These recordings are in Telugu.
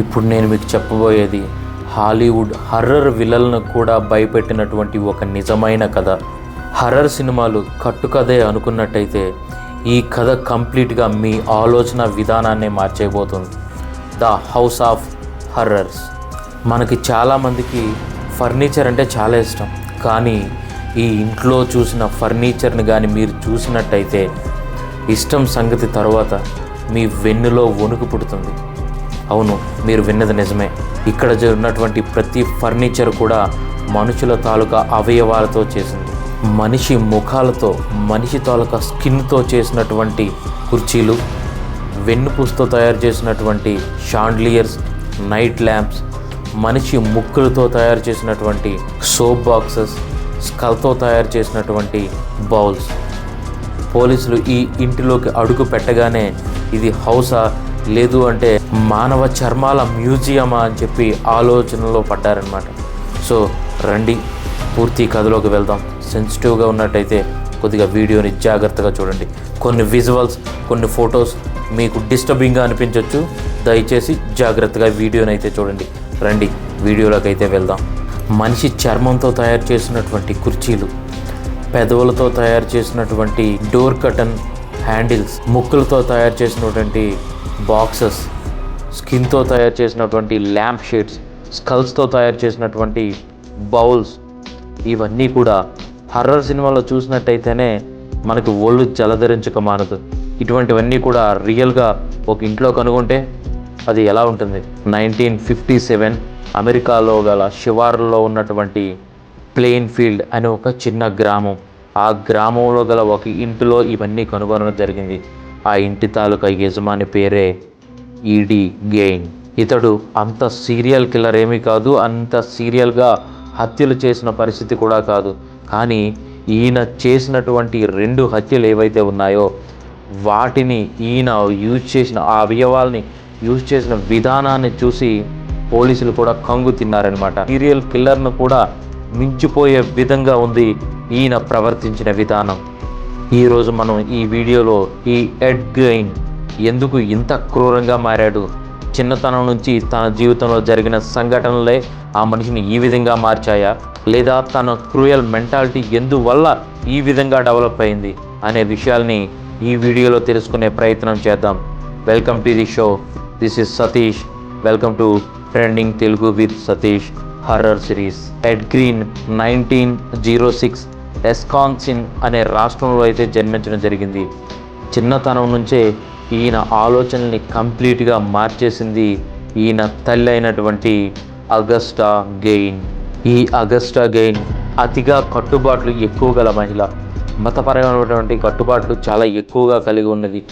ఇప్పుడు నేను మీకు చెప్పబోయేది హాలీవుడ్ హర్రర్ విలలను కూడా భయపెట్టినటువంటి ఒక నిజమైన కథ. హర్రర్ సినిమాలు కట్టుకథే అనుకున్నట్టయితే ఈ కథ కంప్లీట్గా మీ ఆలోచన విధానాన్ని మార్చేయబోతుంది. The house of horrors. మనకి చాలామందికి ఫర్నిచర్ అంటే చాలా ఇష్టం. కానీ ఈ ఇంట్లో చూసిన ఫర్నిచర్ని కానీ మీరు చూసినట్టయితే ఇష్టం సంగతి తర్వాత మీ వెన్నులో వణుకు పుడుతుంది. అవును మీరు విన్నది నిజమే. ఇక్కడ జరిగినటువంటి ఉన్నటువంటి ప్రతి ఫర్నిచర్ కూడా మనుషుల తాలూకా అవయవాలతో చేసింది. మనిషి ముఖాలతో మనిషి తాలూకా స్కిన్తో చేసినటువంటి కుర్చీలు వెన్నుపూసతో తయారు చేసినటువంటి షాండ్లియర్స్ నైట్ ల్యాంప్స్ మనిషి ముక్కులతో తయారు చేసినటువంటి సోప్ బాక్సెస్ స్కల్తో తయారు చేసినటువంటి బౌల్స్. పోలీసులు ఈ ఇంటిలోకి అడుగు పెట్టగానే ఇది హౌసా లేదు అంటే మానవ చర్మాల మ్యూజియమా అని చెప్పి ఆలోచనలో పడ్డారనమాట సో రండి పూర్తి కథలోకి వెళ్దాం. సెన్సిటివ్గా ఉన్నట్టయితే కొద్దిగా వీడియోని జాగ్రత్తగా చూడండి. కొన్ని విజువల్స్ కొన్ని ఫొటోస్ మీకు డిస్టర్బింగ్గా అనిపించవచ్చు దయచేసి జాగ్రత్తగా వీడియోని అయితే చూడండి. రండి వీడియోలోకి అయితే వెళ్దాం. మనిషి చర్మంతో తయారు చేసినటువంటి కుర్చీలు పెదవులతో తయారు చేసినటువంటి డోర్ కటన్ హ్యాండిల్స్ ముక్కులతో తయారు చేసినటువంటి బాక్సెస్ స్కిన్తో తయారు చేసినటువంటి ల్యాంప్ షేడ్స్ స్కల్స్తో తయారు చేసినటువంటి బౌల్స్ ఇవన్నీ కూడా హర్రర్ సినిమాలో చూసినట్టయితేనే మనకు ఒళ్ళు జలధరించక మానదు. ఇటువంటివన్నీ కూడా రియల్గా ఒక ఇంట్లో కనుగొంటే అది ఎలా ఉంటుంది? నైన్టీన్ ఫిఫ్టీ సెవెన్ అమెరికాలో గల శివార్లో ఉన్నటువంటి ప్లెయిన్ ఫీల్డ్ అనే ఒక చిన్న గ్రామం. ఆ గ్రామంలో గల ఒక ఇంటిలో ఇవన్నీ కనుగొనడం జరిగింది. ఆ ఇంటి తాలూకా యజమాని పేరే ఈడీ గెయిన్ ఇతడు అంత సీరియల్ కిల్లర్ ఏమీ కాదు అంత సీరియల్గా హత్యలు చేసిన పరిస్థితి కూడా కాదు. కానీ ఈయన చేసినటువంటి రెండు హత్యలు ఏవైతే ఉన్నాయో వాటిని ఈయన యూజ్ చేసిన ఆ అవయవాల్ని యూజ్ చేసిన విధానాన్ని చూసి పోలీసులు కూడా కంగు తిన్నారనమాట సీరియల్ కిల్లర్ను కూడా మించిపోయే విధంగా ఉంది ఈయన ప్రవర్తించిన విధానం. ఈరోజు మనం ఈ వీడియోలో ఈ ఎడ్ గెయిన్ ఎందుకు ఇంత క్రూరంగా మారాడు? చిన్నతనం నుంచి తన జీవితంలో జరిగిన సంఘటనలే ఆ మనిషిని ఈ విధంగా మార్చాయా? లేదా తన క్రూయల్ మెంటాలిటీ ఎందువల్ల ఈ విధంగా డెవలప్ అయింది అనే విషయాల్ని ఈ వీడియోలో తెలుసుకునే ప్రయత్నం చేద్దాం. Welcome to the show. This is Satish. Welcome to trending Telugu with Satish horror series. Ed green nineteen zero six Wisconsin అనే రాష్ట్రంలో అయితే జన్మించడం జరిగింది. చిన్నతనం నుంచే ఈయన ఆలోచనల్ని కంప్లీట్గా మార్చేసింది ఈయన తల్లి అయినటువంటి అగస్టా గెయిన్. ఈ అగస్టా గెయిన్ అతిగా కట్టుబాట్లు ఎక్కువ గల మహిళ. మతపరమైనటువంటి కట్టుబాట్లు చాలా ఎక్కువగా కలిగి ఉన్నది.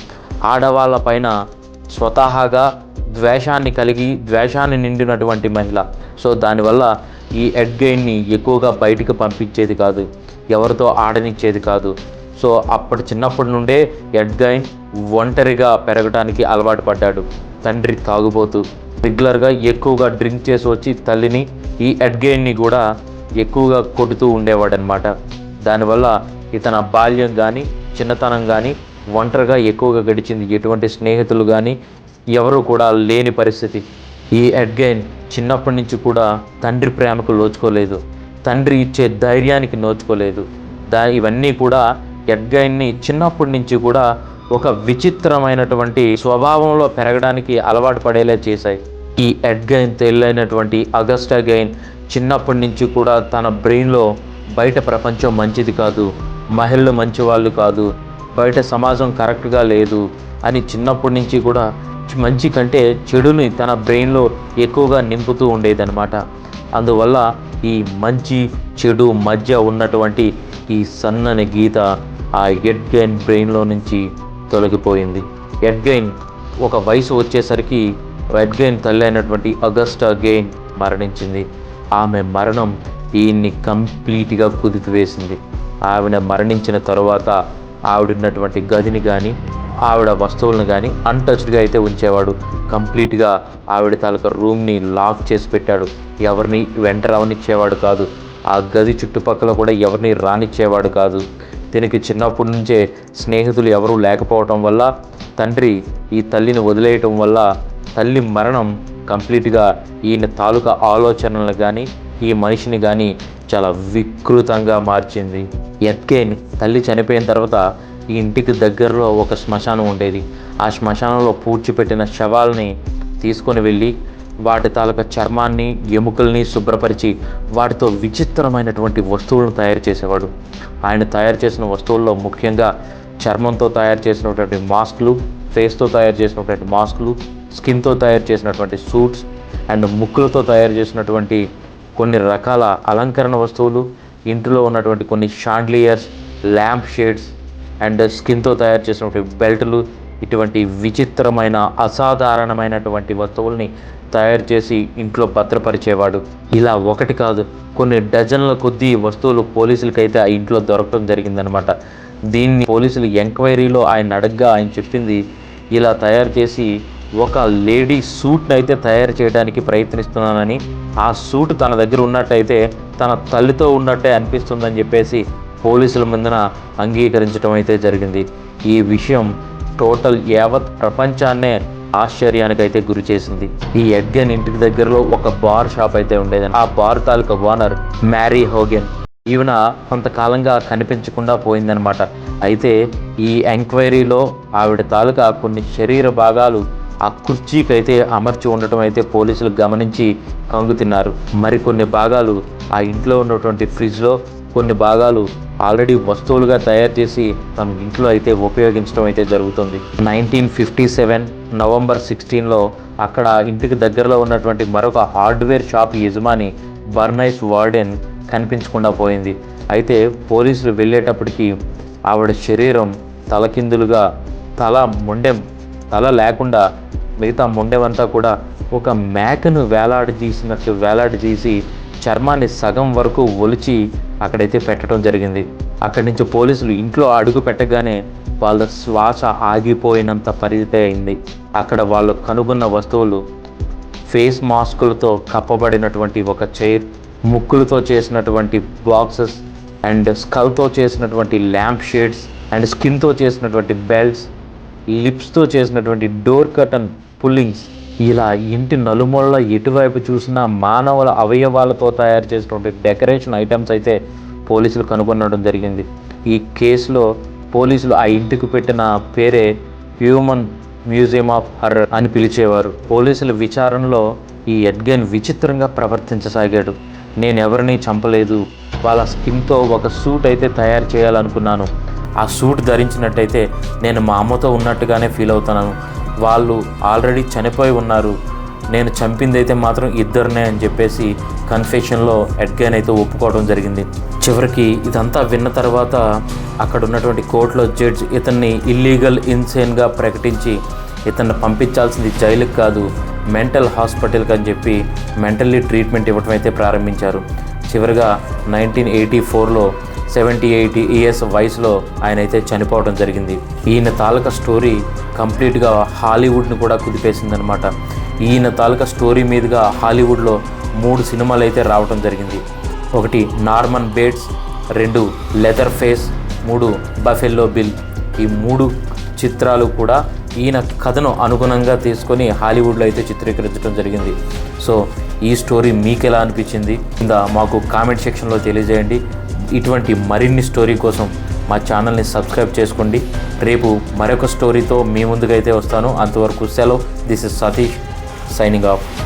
ఆడవాళ్ళ పైన స్వతహాగా ద్వేషాన్ని కలిగి ద్వేషాన్ని నిండినటువంటి మహిళ. సో దానివల్ల ఈ ఎడ్గైన్ని ఎక్కువగా బయటికి పంపించేది కాదు. ఎవరితో ఆడనిచ్చేది కాదు. సో అప్పటి చిన్నప్పటి నుండే ఎడ్గైన్ ఒంటరిగా పెరగడానికి అలవాటు పడ్డాడు. తండ్రి తాగుబోతూ రెగ్యులర్గా ఎక్కువగా డ్రింక్ చేసి వచ్చి తల్లిని ఈ ఎడ్గైన్ని కూడా ఎక్కువగా కొడుతూ ఉండేవాడనమాట దానివల్ల ఇతన బాల్యం కానీ చిన్నతనం కానీ ఒంటరిగా ఎక్కువగా గడిచింది. ఎటువంటి స్నేహితులు కానీ ఎవరు కూడా లేని పరిస్థితి. ఈ ఎడ్గైన్ చిన్నప్పటి నుంచి కూడా తండ్రి ప్రేమకు లోచుకోలేదు. తండ్రి ఇచ్చే ధైర్యానికి నోచుకోలేదు. దా ఇవన్నీ కూడా ఎడ్గైన్ని చిన్నప్పటి నుంచి కూడా ఒక విచిత్రమైనటువంటి స్వభావంలో పెరగడానికి అలవాటు పడేలా చేశాయి. ఈ ఎడ్గైన్ తెల్లైనటువంటి అగస్టా గైన్ చిన్నప్పటి నుంచి కూడా తన బ్రెయిన్లో బయట ప్రపంచం మంచిది కాదు మహిళలు మంచి వాళ్ళు కాదు బయట సమాజం కరెక్ట్గా లేదు అని చిన్నప్పటి నుంచి కూడా మంచి కంటే చెడుని తన బ్రెయిన్లో ఎక్కువగా నింపుతూ ఉండేదన్నమాట. అందువల్ల ఈ మంచి చెడు మధ్య ఉన్నటువంటి ఈ సన్నని గీత ఆ ఎడ్గైన్ బ్రెయిన్లో నుంచి తొలగిపోయింది. ఎడ్గైన్ ఒక వయసు వచ్చేసరికి ఎడ్గైన్ తల్లి అయినటువంటి అగస్టా గెయిన్ మరణించింది. ఆమె మరణం ఈయన్ని కంప్లీట్గా కుదిపివేసింది. ఆవిడ మరణించిన తర్వాత ఆవిడున్నటువంటి గదిని కానీ ఆవిడ వస్తువులను కానీ అన్టచ్డ్గా అయితే ఉంచేవాడు. కంప్లీట్గా ఆవిడ తాలూకా రూమ్ని లాక్ చేసి పెట్టాడు. ఎవరిని వెంట రావనిచ్చేవాడు కాదు. ఆ గది చుట్టుపక్కల కూడా ఎవరిని రానిచ్చేవాడు కాదు. దీనికి చిన్నప్పటి నుంచే స్నేహితులు ఎవరూ లేకపోవటం వల్ల తండ్రి ఈ తల్లిని వదిలేయటం వల్ల తల్లి మరణం కంప్లీట్గా ఈయన తాలూకా ఆలోచనలు కానీ ఈ మనిషిని కానీ చాలా వికృతంగా మార్చింది. ఎత్కేన్ తల్లి చనిపోయిన తర్వాత ఈ ఇంటికి దగ్గరలో ఒక శ్మశానం ఉండేది. ఆ శ్మశానంలో పూడ్చిపెట్టిన శవాల్ని తీసుకొని వెళ్ళి వాటి తాలూకా చర్మాన్ని ఎముకల్ని శుభ్రపరిచి వాటితో విచిత్రమైనటువంటి వస్తువులను తయారు చేసేవాడు. ఆయన తయారు చేసిన వస్తువుల్లో ముఖ్యంగా చర్మంతో తయారు చేసినటువంటి మాస్క్లు ఫేస్తో తయారు చేసినటువంటి మాస్క్లు స్కిన్తో తయారు చేసినటువంటి సూట్స్ అండ్ ముక్కులతో తయారు చేసినటువంటి కొన్ని రకాల అలంకరణ వస్తువులు ఇంటిలో ఉన్నటువంటి కొన్ని షాండ్లియర్స్ ల్యాంప్ షేడ్స్ అండ్ స్కిన్తో తయారు చేసినటువంటి బెల్ట్లు ఇటువంటి విచిత్రమైన అసాధారణమైనటువంటి వస్తువుల్ని తయారు చేసి ఇంట్లో భద్రపరిచేవాడు. ఇలా ఒకటి కాదు కొన్ని డజన్ల కొద్దీ వస్తువులు పోలీసులకైతే ఆ ఇంట్లో దొరకడం జరిగిందనమాట దీన్ని పోలీసులు ఎంక్వైరీలో ఆయన అడగ్గా ఆయన చెప్పింది ఇలా తయారు చేసి ఒక లేడీ సూట్ని అయితే తయారు చేయడానికి ప్రయత్నిస్తున్నానని ఆ సూట్ తన దగ్గర ఉన్నట్టయితే తన తల్లితో ఉన్నట్టే అనిపిస్తుందని చెప్పేసి పోలీసుల ముందున అంగీకరించడం అయితే జరిగింది. ఈ విషయం టోటల్ యావత్ ప్రపంచాన్నే ఆశ్చర్యానికి అయితే గురి చేసింది. ఈ ఎడ్గన్ ఇంటికి దగ్గరలో ఒక బార్ షాప్ అయితే ఉండేది ఆ బార్ తాలూకా ఓనర్ మ్యారీ హోగెన్. ఈవెన కొంతకాలంగా కనిపించకుండా పోయిందనమాట అయితే ఈ ఎంక్వైరీలో ఆవిడ తాలూకా కొన్ని శరీర భాగాలు ఆ కుర్చీకి అయితే అమర్చి ఉండటం అయితే పోలీసులు గమనించి కంగు తిన్నారు. మరికొన్ని భాగాలు ఆ ఇంట్లో ఉన్నటువంటి ఫ్రిడ్జ్లో కొన్ని భాగాలు ఆల్రెడీ వస్తువులుగా తయారు చేసి తన ఇంట్లో అయితే ఉపయోగించడం అయితే జరుగుతుంది. నైన్టీన్ ఫిఫ్టీ సెవెన్ నవంబర్ సిక్స్టీన్లో అక్కడ ఇంటికి దగ్గరలో ఉన్నటువంటి మరొక హార్డ్వేర్ షాప్ యజమాని బర్నైస్ వార్డెన్ కనిపించకుండా పోయింది. అయితే పోలీసులు వెళ్ళేటప్పటికి ఆవిడ శరీరం తలకిందులుగా తల మొండెం తల లేకుండా మిగతా మొండెమంతా కూడా ఒక మేకను వేలాడదీసినట్టు వేలాడదీసి చర్మాన్ని సగం వరకు ఒలిచి అక్కడైతే పెట్టడం జరిగింది. అక్కడి నుంచి పోలీసులు ఇంట్లో అడుగు పెట్టగానే వాళ్ళ శ్వాస ఆగిపోయినంత పరిస్థితి అయింది. అక్కడ వాళ్ళు కనుగొన్న వస్తువులు ఫేస్ మాస్కులతో కప్పబడినటువంటి ఒక చైర్ ముక్కులతో చేసినటువంటి బాక్సెస్ అండ్ స్కల్తో చేసినటువంటి ల్యాంప్ షేడ్స్ అండ్ స్కిన్తో చేసినటువంటి బెల్ట్స్ లిప్స్తో చేసినటువంటి డోర్ కర్టన్ పుల్లింగ్స్ ఇలా ఇంటి నలుమూలలో ఎటువైపు చూసినా మానవుల అవయవాలతో తయారు చేసినటువంటి డెకరేషన్ ఐటమ్స్ అయితే పోలీసులు కనుగొనడం జరిగింది. ఈ కేసులో పోలీసులు ఆ ఇంటికి పెట్టిన పేరే హ్యూమన్ మ్యూజియం ఆఫ్ హర్రర్ అని పిలిచేవారు. పోలీసుల విచారణలో ఈ ఎడ్గన్ విచిత్రంగా ప్రవర్తించసాగాడు. నేను ఎవరిని చంపలేదు. వాళ్ళ స్కిన్తో ఒక సూట్ అయితే తయారు చేయాలనుకున్నాను. ఆ సూట్ ధరించినట్టయితే నేను మా అమ్మతో ఉన్నట్టుగానే ఫీల్ అవుతున్నాను. వాళ్ళు ఆల్రెడీ చనిపోయి ఉన్నారు. నేను చంపింది అయితే మాత్రం ఇద్దరినే అని చెప్పేసి కన్ఫెషన్లో ఎడ్గన్ అయితే ఒప్పుకోవడం జరిగింది. చివరికి ఇదంతా విన్న తర్వాత అక్కడ ఉన్నటువంటి కోర్టులో జడ్జ్ ఇతన్ని ఇల్లీగల్ ఇన్సేన్గా ప్రకటించి ఇతన్ని పంపించాల్సింది జైలుకి కాదు మెంటల్ హాస్పిటల్కి అని చెప్పి మెంటల్లీ ట్రీట్మెంట్ ఇవ్వడం అయితే ప్రారంభించారు. చివరిగా నైన్టీన్ ఎయిటీ ఫోర్లో సెవెంటీ ఎయిటీ ఇయర్స్ వయసులో ఆయన అయితే చనిపోవడం జరిగింది. ఈయన తాలూకా స్టోరీ కంప్లీట్గా హాలీవుడ్ని కూడా కుదిపేసిందనమాట ఈయన తాలూకా స్టోరీ మీదుగా హాలీవుడ్లో మూడు సినిమాలు అయితే రావడం జరిగింది. ఒకటి నార్మన్ బేట్స్ రెండు లెదర్ ఫేస్ మూడు బఫెల్లో బిల్. ఈ మూడు చిత్రాలు కూడా ఈయన కథను అనుగుణంగా తీసుకొని హాలీవుడ్లో అయితే చిత్రీకరించడం జరిగింది. సో ఈ స్టోరీ మీకు ఎలా అనిపించింది? కింద మాకు కామెంట్ సెక్షన్లో తెలియజేయండి. ఇటువంటి మరిన్ని స్టోరీ కోసం మా ఛానల్ని సబ్స్క్రైబ్ చేసుకోండి. రేపు మరొక స్టోరీతో మీ ముందుకైతే వస్తాను. అంతవరకు సెలవు. This is Satish signing off